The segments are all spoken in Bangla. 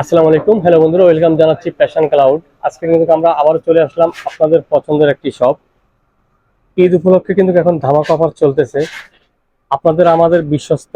আসসালামু আলাইকুম। হ্যালো বন্ধুরা ওয়েলকাম জানাচ্ছি প্যাশন ক্লাউড আজকে কিন্তু আমরা আবারও চলে আসলাম আপনাদের পছন্দের একটি শপ ঈদ উপলক্ষে কিন্তু এখন ধামাকা অফার চলতেছে। আপনাদের আমাদের বিশ্বস্ত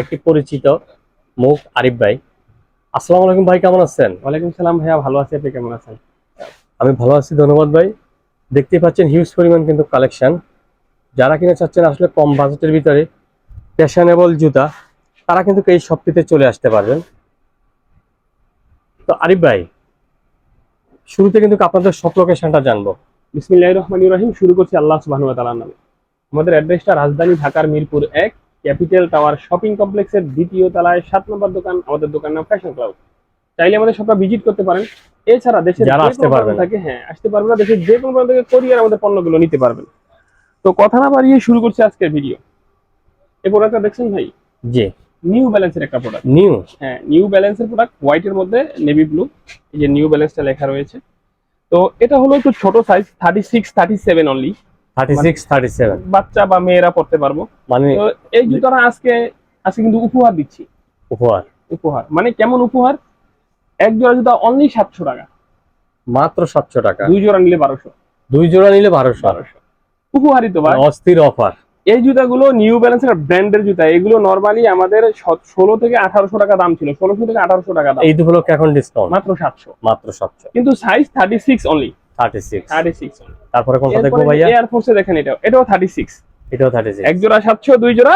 একটি পরিচিত মুখ আরিফ ভাই। আসসালামু আলাইকুম ভাই কেমন আছেন? ওয়ালাইকুম সালাম ভাইয়া ভালো আছি। আপনি কেমন আছেন? আমি ভালো আছি ধন্যবাদ ভাই। দেখতে পাচ্ছেন হিউজ পরিমাণ কিন্তু কালেকশন যারা কিনা চাচ্ছেন আসলে কম বাজেটের ভিতরে ফ্যাশনেবল জুতা তারা কিন্তু এই শপটিতে চলে আসতে পারবেন। তো আরিফ ভাই শুরুতে কিন্তু আপনাদের শপ লোকেশনটা জানব। বিসমিল্লাহির রহমানির রহিম শুরু করছি আল্লাহ তাআলার নামে। আমাদের অ্যাড্রেসটা রাজধানী ঢাকার মিরপুর এক ক্যাপিটাল টাওয়ার শপিং কমপ্লেক্সের দ্বিতীয় তলায় সাত নম্বর দোকান আমাদের দোকান নাম ফ্যাশন ক্লাউড চাইলে আমাদের সবটা ভিজিট করতে পারেন। এছাড়া দেশের যারা আসতে কোনো পারবে প্রান্ত হ্যাঁ আসতে পারবে না দেশের যে কোনো প্রান্ত থেকে কোরিয়ার আমাদের পণ্যগুলো নিতে পারবেন। তো কথা না বাড়িয়ে শুরু করছি আজকের ভিডিও এই প্রোডাক্টটা দেখছেন ভাই? জি। নিউ ব্যালেন্সের একটা প্রোডাক্ট নিউ হ্যাঁ নিউ ব্যালেন্সের প্রোডাক্ট হোয়াইটের মধ্যে নেভি ব্লু এই যে নিউ ব্যালেন্সটা লেখা রয়েছে। তো এটা হলো একটু ছোট size thirty six thirty seven only thirty six thirty seven বাচ্চা বা মেয়েরা পড়তে পারব। মানে তো এই জুতাটা আজকে আজকে কিন্তু উপহার দিচ্ছি। উপহার? উপহার। মানে কেমন উপহার? এক জোড়া জুতা অনলি সাতশো টাকা। মাত্র সাতশো টাকা। দুই জোড়া নিলে বারোশো। দুই জোড়া নিলে বারোশো। বারোশো। উপহারই তো ভাই। অস্থির অফার এই জুতাগুলো নিউ ব্যালেন্সের ব্র্যান্ডের জুতা। এগুলো নর্মালি আমাদের ষোলো থেকে আঠারোশো টাকা দাম ছিল। ষোলোশো থেকে আঠারোশো টাকা দাম। এই উপলক্ষে এখন ডিসকাউন্ট মাত্র সাতশো। মাত্র সাতশো। কিন্তু size thirty six only thirty six thirty six তারপরে কোনটা দেখব ভাইয়া? এয়ার ফোর্সে দেখেন এটা এটাও থার্টি সিক্স এটাও থার্টি সিক্স এক জোড়া সাতশো দুই জোড়া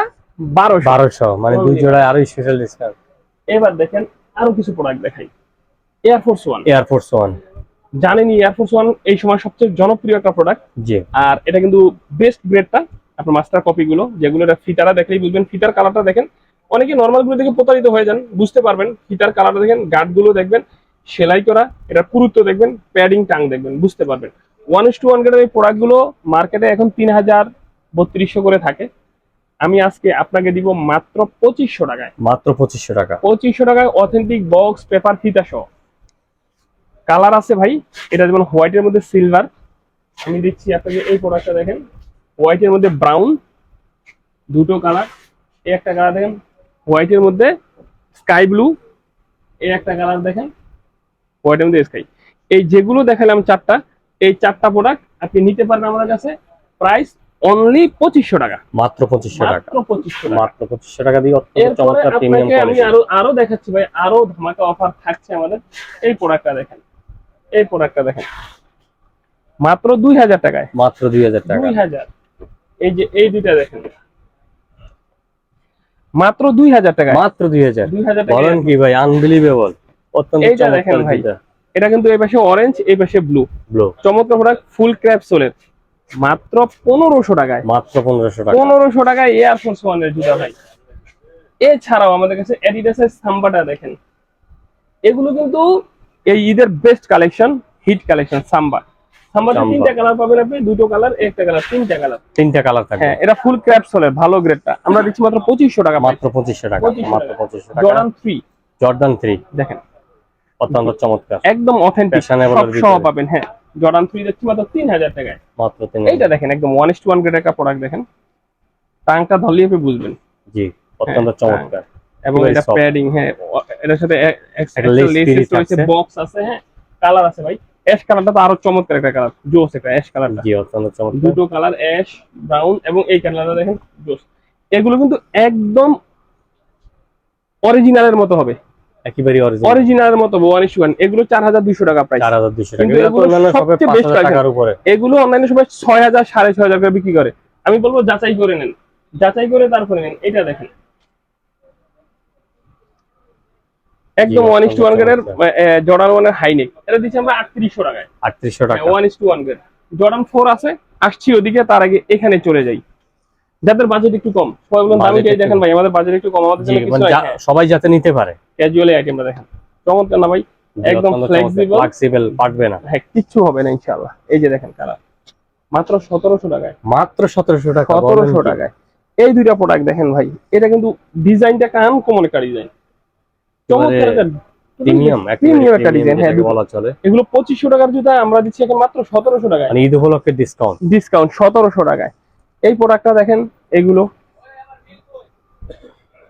বারোশো। বারোশো মানে দুই জোড়ায় আরও স্পেশাল ডিসকাউন্ট এবার দেখেন আরও কিছু প্রোডাক্ট দেখাই। Air Force one Air Force one জানেনই এয়ারফোর্স ওয়ান এই সময় সবচেয়ে জনপ্রিয় একটা প্রোডাক্ট জি। আর এটা কিন্তু বেস্ট গ্রেডটা আপনার মাস্টার কপি গুলো যেগুলো এটা ফিটারা দেখলেই বুঝবেন। ফিটার কালারটা দেখেন অনেকে নর্মালগুলো দেখে প্রতারিত হয়ে যান বুঝতে পারবেন। ফিটার কালারটা দেখেন গার্ডগুলো দেখবেন সেলাই করা এটার পুরুত্ব দেখবেন প্যাডিং টাং দেখবেন বুঝতে পারবেন। ওয়ান ইস টু ওয়ান গ্রেডের এই প্রোডাক্টগুলো মার্কেটে এখন তিন হাজার বত্রিশশো করে থাকে। আমি আজকে আপনাকে দিব মাত্র পঁচিশশো টাকায়। মাত্র পঁচিশশো টাকা। পঁচিশশো টাকায় অথেন্টিক বক্স পেপার ফিতা সহ। কালার আছে ভাই এটা যেমন হোয়াইটের মধ্যে সিলভার আমি দিচ্ছি আপনাকে এই প্রোডাক্টটা দেখেন। হোয়াইটের মধ্যে ব্রাউন দুটো কালার এই একটা কালার দেখেন হোয়াইটের মধ্যে স্কাই ব্লু এই একটা কালার দেখেন হোয়াইটের মধ্যে স্কাই এই যেগুলো দেখালাম চারটা এই চারটা প্রোডাক্ট আপনি নিতে পারেন আমাদের কাছে প্রাইস অনলি পঁচিশশো টাকা। মাত্র পঁচিশশো টাকা। পঁচিশশো মাত্র পঁচিশশো টাকা দিয়ে চমৎকার প্রিমিয়াম আমি আরও আরও দেখাচ্ছি ভাই আরও ধামাকা অফার থাকছে আমাদের। এই প্রোডাক্টটা দেখেন এই প্রোডাক্টটা দেখেন। মাত্র দুই হাজার টাকায়। মাত্র দুই হাজার টাকা। দুই হাজার। এই যে এই দুইটা দেখেন। মাত্র দুই হাজার টাকায়। মাত্র দুই হাজার। টাকা বলেন কি ভাই আনবিলিভেবল অত্যন্ত দেখেন ভাই। এটা কিন্তু এই পাশে অরেঞ্জ এই পাশে ব্লু ব্লু চমৎকার প্রোডাক্ট ফুল ক্র্যাপ সোলের মাত্র পনেরোশো টাকায়। মাত্র পনেরোশো টাকা। পনেরোশো টাকায় এয়ার ফোর্স ওয়ানের জুতা ভাই। এছাড়াও আমাদের কাছে অ্যাডিডাসের সাম্বাটা দেখেন। এগুলো কিন্তু এই ঈদের best collection hit collection Samba. সাম্বাতে Samba. তিনটা কালার পাবেন আপনি দুটো কালার একটা কালার তিনটা কালার। তিনটা কালার থাকবে। হ্যাঁ এটা ফুল ক্র্যাপ সোলের ভালো গ্রেডটা। আমরা দিচ্ছি মাত্র টাকা মাত্র টাকা মাত্র জর্ডান থ্রি জর্ডান থ্রি দেখেন। অত্যন্ত চমৎকার। একদম অথেন্টিক সব এর সহ ভিতরে। পাবেন হ্যাঁ। জর্ডান থ্রি দিচ্ছি মাত্র তিন হাজার টাকায়। মাত্র তিন এইটা দেখেন একদম ওয়ান ইস ওয়ান গ্রেড একটা প্রোডাক্ট দেখেন। টাংটা ধরলেই আপনি বুঝবেন। জি অত্যন্ত হ্যাঁ, চমৎকার। এবং এটা প্যাডিং হ্যাঁ এটার সাথে একটা lace রয়েছে বক্স আছে হ্যাঁ। কালার আছে ভাই। অ্যাশ কালারটা তো আরও চমৎকার একটা কালার জোস একটা অ্যাশ কালারটা জি অত্যন্ত চমৎকার। দুটো কালার অ্যাশ ব্রাউন এবং এই কালারটা দেখেন জোস এগুলো কিন্তু একদম অরিজিনালের মতো হবে। একেবারেই অরিজিনাল অরিজিনালের মতো ওয়ান ইস ওয়ান এগুলো চার হাজার দুইশো টাকা প্রাইস চার হাজার দুশো টাকা। এগুলো best হাজার price টাকার উপরে। এগুলো অনলাইনে সবাই ছয় হাজার সাড়ে ছয় হাজার করে বিক্রি করে। আমি বলব যাচাই করে নেন। যাচাই করে তারপরে নেন। এটা দেখেন। একদম ওয়ান ইস টু ওয়ান গ্রেডের। জর্ডান ওয়ানের হাইনেক এটা দিচ্ছি আমরা আটত্রিশশো টাকায়। আটত্রিশশো টাকা। One is two grade Jordan আছে আসছি ওদিকে তার আগে এখানে চলে যাই। যাদের বাজেট একটু কম সবাই বলুন দামি Budget দেখেন ভাই আমাদের বাজেট একটু কম আমাদের জন্য কিছু মানে সবাই যাতে নিতে পারে। ক্যাজুয়ালি আইটেমটা দেখেন। চমৎকার না ভাই? একদম flexible। ফ্লেক্সিবল পাকবে না। হ্যাঁ কিচ্ছু হবে না ইনশাআল্লাহ। এই যে দেখেন কালার মাত্র সতেরোশো টাকায়। মাত্র সতেরোশো টাকা বলেন সতেরোশো কি? টাকায়। এই দুইটা প্রোডাক্ট দেখেন ভাই। এটা কিন্তু ডিজাইনটা কান কমন একটা ডিজাইন প্রিমিয়াম প্রিমিয়াম একটা ডিজাইন হ্যাঁ বলা চলে। এগুলো পঁচিশশো টাকার জুতা আমরা দিচ্ছি এখন মাত্র সতেরোশো টাকায়। মানে ঈদ উপলক্ষে ডিসকাউন্ট ডিসকাউন্ট সতেরোশো টাকায়। এই প্রোডাক্টটা দেখেন এগুলো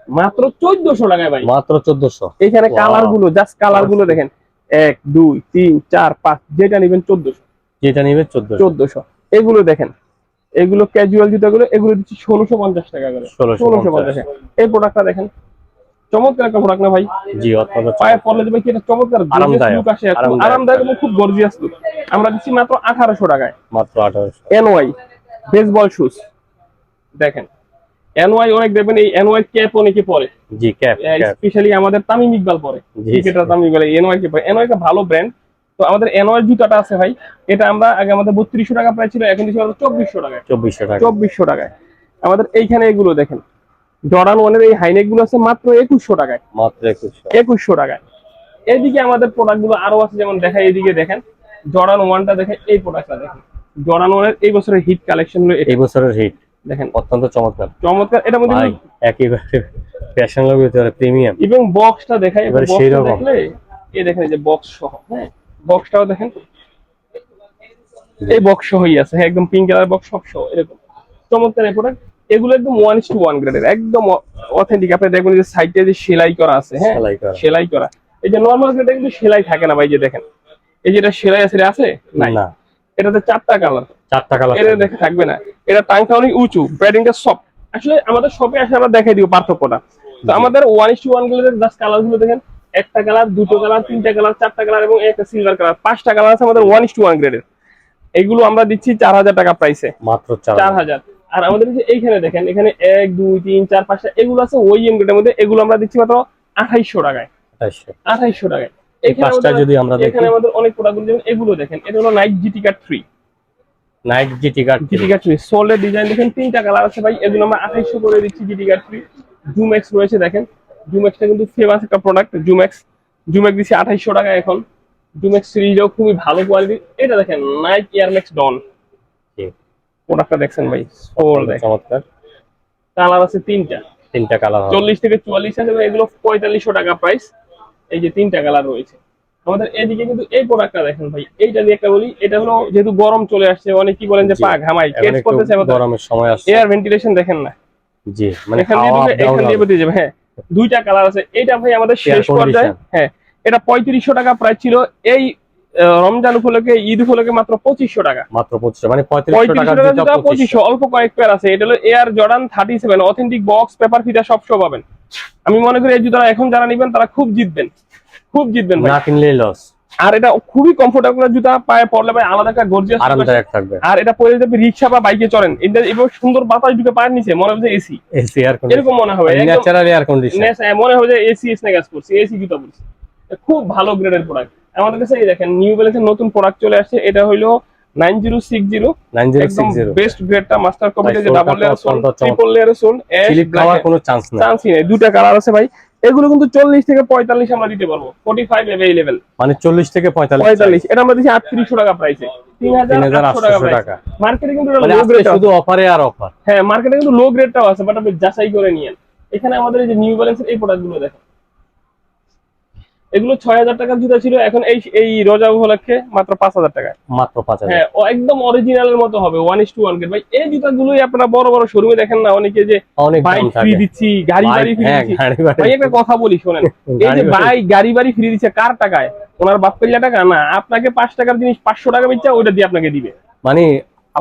মাত্র চোদ্দশো টাকায় ভাই। মাত্র চোদ্দশো। এখানে কালারগুলো জাস্ট কালারগুলো দেখেন। এক দুই তিন চার পাঁচ যেটা নেবেন চোদ্দশো। যেটা নিবে চোদ্দশো। চোদ্দশো। এগুলো দেখেন এগুলো ক্যাজুয়াল জুতাগুলো এগুলো দিচ্ছি ষোলোশো পঞ্চাশ টাকা করে। ষোলোশো ষোলোশো পঞ্চাশ। এই প্রোডাক্টটা দেখেন চমৎকার একটা প্রোডাক্ট না ভাই? জি অত্যন্ত পায়ে পড়লে ভাই এটা চমৎকার আরামদায়ক, লুক আসে। আরামদায়ক। আরামদায়ক এবং খুব গর্জিয়াস লুক আমরা দিচ্ছি মাত্র আঠারোশো টাকায়। মাত্র আঠারোশো। এনওয়াই বেসবল শুজ দেখেন এনওয়াই অনেক দেখবেন এই এনওয়াই ক্যাপ অনেকে পরে। জি ক্যাপ স্পেশালি আমাদের তামিম ইকবাল পরে। জি ক্রিকেটার তামিম ইকবাল এনওয়াই কে পরে। এনওয়াই একটা ভালো ব্র্যান্ড তো আমাদের এনওয়াই জুতাটা আছে ভাই। এটা আমরা আগে আমাদের টাকা প্রাইস ছিল এখন দিচ্ছি টাকায়। টাকা চব্বিশশো টাকায়। আমাদের এইখানে এগুলো দেখেন। জর্ডান ওয়ানের এই হাইনেকগুলো আছে মাত্র একুশশো টাকায়। মাত্র একুশশো। একুশশো টাকায়। এদিকে আমাদের প্রোডাক্টগুলো আরও আছে যেমন দেখায় এদিকে দেখেন। জর্ডান ওয়ানটা দেখেন এই প্রোডাক্টটা দেখেন। জর্ডান ওয়ানের এই বছরের হিট কালেকশনগুলো এই বছরের হিট দেখেন। অত্যন্ত চমৎকার। চমৎকার। এটার মধ্যে একেবারে ফ্যাশন প্রিমিয়াম এবং বক্সটা দেখাই এবারে সেই রকম। এই দেখেন যে বক্স সহ হ্যাঁ? বক্সটাও দেখেন। এই বক্স সহই আছে হ্যাঁ একদম পিঙ্ক কালার বক্স সব সহ এরকম। চমৎকার এই প্রোডাক্ট এগুলো একদম ওয়ান টু ওয়ান গ্রেডের একদম অথেন্টিক আপনি দেখবেন যে সাইডে যে সেলাই করা আছে হ্যাঁ? সেলাই করা। এই যে নর্মাল গ্রেডে কিন্তু সেলাই থাকে না ভাই যে দেখেন। এই যেটা সেলাই আছে আছে? না। এটাতে চারটা কালার চারটা কালার এটা দেখে থাকবে না। এটা টাংটা অনেক উঁচু প্যাডিংটা সফট আসলে আমাদের শপে আসে আমরা দেখাই দিব পার্থক্যটা। তো আমাদের ওয়ান ইস টু ওয়ানগুলোর জাস্ট কালারগুলো দেখেন। একটা কালার দুটো কালার তিনটা কালার চারটা কালার এবং একটা সিলভার কালার পাঁচটা কালার আছে আমাদের ওয়ান ইস টু ওয়ান গ্রেডের এগুলো আমরা দিচ্ছি চার হাজার টাকা প্রাইসে মাত্র চার হাজার। আর আমাদের যে এইখানে দেখেন এখানে এক দুই তিন চার পাঁচটা এগুলো আছে ওই এম গ্রেডের মধ্যে এগুলো আমরা দিচ্ছি মাত্র আঠাইশশো টাকায়। আঠাইশশো। টাকায়। এখানে আমাদের- যদি আমরা এখানে আমাদের অনেক প্রোডাক্ট এগুলো দেখেন এটা হলো Nike GT Cut three Nike GT Cut GT Cut three সোলের design দেখেন তিনটা কালার আছে ভাই এগুলো আমরা আঠাইশশো করে দিচ্ছি জিটি কার্ড থ্রি রয়েছে দেখেন কিন্তু ফেমাস একটা প্রোডাক্ট দিচ্ছি আঠাইশশো টাকা এখন। জুমেক্স সিরিজও খুবই ভালো কোয়ালিটি এটা দেখেন নাইক এয়ারম্যাক্স ডন প্রোডাক্টটা দেখছেন ভাই? চমৎকার। কালার আছে তিনটা। তিনটা কালার চল্লিশ থেকে চুয়াল্লিশ আছে এগুলো পঁয়তাল্লিশশো টাকা প্রাইস এই যে তিনটা কালার রয়েছে। আমাদের এদিকে কিন্তু এই প্রোডাক্টটা দেখেন ভাই এইটা দিয়ে একটা বলি এটা হলো যেহেতু গরম চলে আসছে অনেক কি বলেন যে পা ঘামাই কেস করতেছে গরমের সময় আসছে। এয়ার ভেন্টিলেশন দেখেন না। জি মানে এখান দিয়ে এখান দিয়ে। বেরিয়ে যাবে হ্যাঁ। দুইটা কালার আছে। এটা ভাই আমাদের শেষ পর্যায়ে হ্যাঁ। এটা পঁয়ত্রিশশো টাকা প্রাইস ছিল। এই রমজান উপলক্ষে ঈদ উপলক্ষে মাত্র পঁচিশশো টাকা। মাত্র পঁচিশশো মানে পঁচিশশো। অল্প কয়েক পেয়ার আছে। এটা হলো Air Jordan thirty seven authentic box paper ফিটা সব সব পাবেন। আমি মনে করি এই জুতা এখন যারা নিবেন তারা খুব জিতবেন। খুব জিতবেন না কিনলেই লস আর এটা খুবই কমফোর্টেবল জুতা পায়ে পরলে ভাই আলাদা একটা গর্জিয়াস আরামদায়ক থাকবে। আর এটা পরে যদি রিক্সা বা বাইকে চলেন এটা এবার সুন্দর বাতাস ঢুকে পায়ের নিচে মনে হবে এসি এসি এয়ার এরকম মনে হবে। ন্যাচারাল এয়ার কন্ডিশন মনে হবে যে এসি স্ন্যাগাস করছি এসি জুতা পরছি। খুব ভালো গ্রেডের প্রোডাক্ট আমাদের কাছে এই দেখেন নিউ ব্যালেন্সের নতুন প্রোডাক্ট চলে আসছে। এটা হইল nine zero six zero nine zero six zero best গ্রেডটা master কপিতে যে double layer sole triple layer sole কোনো চান্স নেই। চান্সই নেই। দুটা কালার আছে ভাই। এগুলো কিন্তু চল্লিশ থেকে পঁয়তাল্লিশ আমরা দিতে পারব। ফোর্টি ফাইভ অ্যাভেলেবেল মানে চল্লিশ থেকে পঁয়তাল্লিশ পঁয়তাল্লিশ। এটা আমরা দিচ্ছি আটত্রিশশো টাকা প্রাইসে। মার্কেটে কিন্তু মানে লো শুধু অফারে আর অফার হ্যাঁ মার্কেটে কিন্তু লো গ্রেডটাও আছে বাট আপনি যাচাই করে নিয়েন। এখানে আমাদের এই যে নিউ ব্যালেন্সের এই দেখেন। এগুলো ছয় হাজার টাকার জুতা ছিল এখন এই এই রোজা উপলক্ষে মাত্র পাঁচ হাজার টাকা। মাত্র পাঁচ হাজার। হ্যাঁ একদম অরিজিনালের মতো হবে ওয়ান ইস টু ওয়ান ভাই এই জুতাগুলোই আপনারা বড় বড় শোরুমে দেখেন না অনেকে যে বাইক ফ্রি দিচ্ছি গাড়ি বাড়ি ফ্রি হ্যাঁ, দিচ্ছি। ভাই একটা কথা বলি শোনেন। এই যে। বাইক গাড়ি বাড়ি ফ্রি দিচ্ছে কার টাকায়? ওনার বাপ পেল্লা টাকা? না আপনাকে পাঁচ টাকার জিনিস পাঁচশো টাকা বেচা ওইটা দিয়ে আপনাকে দিবে। মানে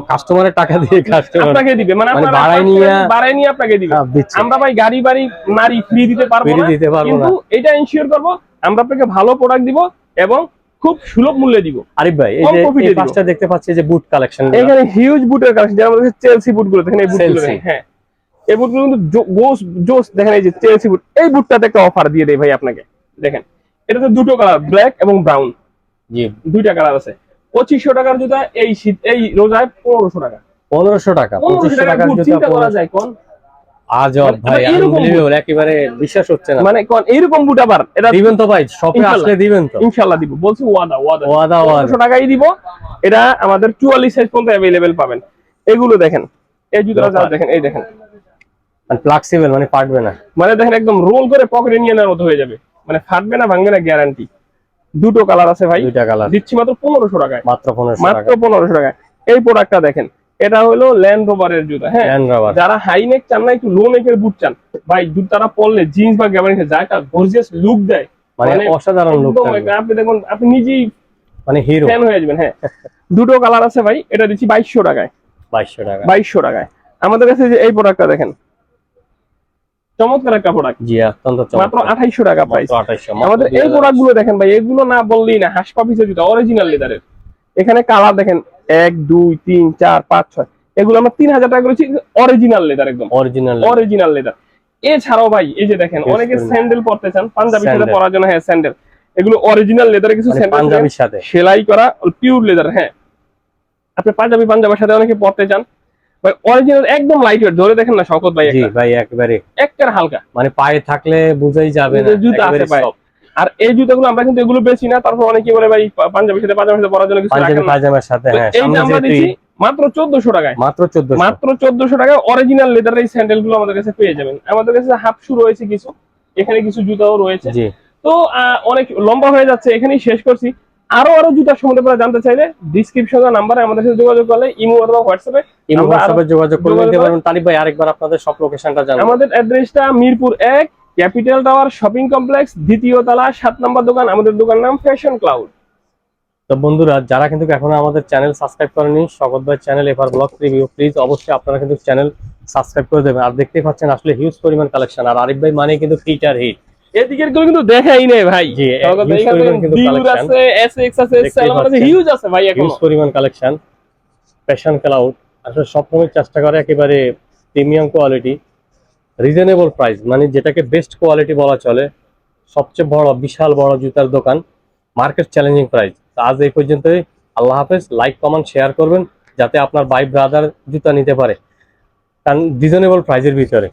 কাস্টমারের টাকা দিয়ে কাস্টমার আপনাকে দিবে মানে মানে বাড়ায় নিয়ে- বাড়ায় নিয়ে আপনাকে দিবে। আমরা ভাই গাড়ি বাড়ি নারী ফ্রি দিতে পারব না কিন্তু এটা ইনশিওর করব আমরা আপনাকে ভালো প্রোডাক্ট দিব এবং খুব সুলভ মূল্যে দিব। আরিফ ভাই এই যে এই পাঁচটা দেখতে পাচ্ছি যে বুট কালেকশন এখানে হিউজ বুটের কালেকশন যেমন আমাদের চেলসি বুটগুলো দেখেন এই বুটগুলো হ্যাঁ। এই বুটগুলো কিন্তু জোস জোস দেখেন এই যে চেলসি বুট এই বুটটাতে একটা অফার দিয়ে দেয় ভাই আপনাকে। দেখেন এটাতে দুটো কালার ব্ল্যাক এবং ব্রাউন জি। দুইটা কালার আছে। পঁচিশশো টাকার জুতা এই শীত এই রোজায় পনেরোশো টাকা। পনেরোশো টাকা পনেরোশো পঁচিশশো টাকা টাকার বুট জুতা চিন্তা করা যায় কোন? আজব মানে ভাই আবার একেবারে বিশ্বাস হচ্ছে না। মানে কোন এইরকম বুট আবার? এটা দিবেন তো ভাই শপে আসলে দিবেন তো। ইনশাল্লাহ দিব। বলছি ওয়াদা ওয়াদা। ওয়াদা ওয়াদা। পনেরোশো টাকাই দিব। এটা আমাদের চুয়াল্লিশ সাইজ পর্যন্ত অ্যাভেলেবেল পাবেন। এগুলো দেখেন। এই জুতোটা যাও দেখেন এই দেখেন। ফ্লেক্সিবল মানে ফাটবে না। মানে দেখেন একদম রোল করে পকেটে নিয়ে নেওয়ার মতো হয়ে যাবে। মানে ফাটবে না ভাঙবে না গ্যারান্টি দুটো কালার আছে ভাই। দুইটা কালার দিচ্ছি মাত্র পনেরোশো টাকায়। মাত্র পনেরোশো টাকায়। এই প্রোডাক্টটা দেখেন। এটা হলো ল্যান্ড রোভারের জুতা হ্যাঁ? যারা হাই নেক চান না একটু লো নেকের বুট চান ভাই জুতারা পরলে জিন্স বা গ্যাবারিং যা একটা গর্জিয়াস লুক দেয়। মানে মানে অসাধারণ লোক আপনি দেখুন আপনি নিজেই মানে হিরো ফ্যান হয়ে যাবেন হ্যাঁ। দুটো কালার আছে ভাই এটা দিচ্ছি বাইশশো টাকায়। বাইশশো টাকা। বাইশশো টাকায়। আমাদের কাছে যে এই প্রোডাক্টটা দেখেন চমৎকার একটা প্রোডাক্ট জি অত্যন্ত মাত্র চমৎকার আঠাইশো টাকা প্রাইস আমাদের এই প্রোডাক্টগুলো দেখেন ভাই এগুলো না বললেই না হাঁস পাপিসের জুতা অরিজিনাল লেদারের এখানে কালার দেখেন এক দুই তিন চার পাঁচ ছয়। এগুলো আমরা তিন হাজার টাকা করেছি অরিজিনাল লেদার একদম। অরিজিনাল অরিজিনাল লেদার এছাড়াও ভাই এই যে দেখেন অনেকে স্যান্ডেল পরতে চান পাঞ্জাবি সাথে পরার জন্য হ্যাঁ স্যান্ডেল এগুলো অরিজিনাল লেদারের কিছু স্যান্ডেল পাঞ্জাবির সাথে। সেলাই করা পিওর লেদার হ্যাঁ। আপনি পাঞ্জাবি পাঞ্জাবের সাথে অনেকে পরতে চান। ভাই অরিজিনাল একদম লাইট ওয়েট ধরে দেখেন না শকত ভাই একটা। ভাই একবারে। একের হালকা। মানে পায়ে থাকলে বুঝাই যাবে না জুতা আছে পায়ে। আর এই জুতাগুলো আমরা কিন্তু এগুলো বেশি না তারপর অনেকে বলে ভাই পাঞ্জাবির সাথে পাঞ্জাবির সাথে পরার জন্য কিছু রাখেন না। পায়জামার সাথে হ্যাঁ এই আমরা দিচ্ছি মাত্র চোদ্দশো টাকায়। মাত্র চোদ্দশো। মাত্র চোদ্দশো টাকায় অরিজিনাল লেদারের এই স্যান্ডেলগুলো আমাদের কাছে পেয়ে যাবেন। আমাদের কাছে হাফ শু রয়েছে কিছু এখানে কিছু জুতাও রয়েছে। জি। তো অনেক লম্বা হয়ে যাচ্ছে এখানেই শেষ করছি। আরও আরও জুতার সম্বন্ধে আপনারা জানতে চাইলে ডিসক্রিপশন নাম্বারে আমাদের সাথে যোগাযোগ করলে ইমো অথবা হোয়াটসঅ্যাপে ইমো হোয়াটসঅ্যাপে যোগাযোগ করে নিতে পারবেন। তারিফ ভাই আরেকবার আপনাদের সব লোকেশনটা জানাবেন আমাদের অ্যাড্রেসটা মিরপুর এক ক্যাপিটাল টাওয়ার শপিং কমপ্লেক্স দ্বিতীয় তলা সাত নম্বর দোকান আমাদের দোকান নাম ফ্যাশন ক্লাউড তো বন্ধুরা যারা কিন্তু এখনও আমাদের চ্যানেল সাবস্ক্রাইব করেনি শকত ভাই channel FR blog review please অবশ্যই আপনারা কিন্তু চ্যানেল সাবস্ক্রাইব করে দেবেন। আর দেখতেই পাচ্ছেন আসলে হিউজ পরিমাণ কালেকশন আর আরিফ ভাই মানে কিন্তু ফিটার হিট এদিকেরগুলো কিন্তু দেখাই নেই ভাই। আছে এসএক্স আছে আছে হিউজ আছে ভাই এখন। হিউজ পরিমাণ কালেকশন ফ্যাশন ক্লাউড আসলে সবসময় চেষ্টা করে একেবারে প্রিমিয়াম কোয়ালিটি রিজনেবল প্রাইস মানে যেটাকে বেস্ট কোয়ালিটি বলা চলে, সবচেয়ে বড়, বিশাল বড় জুতার দোকান মার্কেট চ্যালেঞ্জিং প্রাইস আজ এই পর্যন্তই, আল্লাহ হাফেজ লাইক কমেন্ট শেয়ার করবেন, যাতে আপনার বাই ব্রাদার জুতা নিতে পারে। কারণ রিজনেবল প্রাইজের ভিতরে।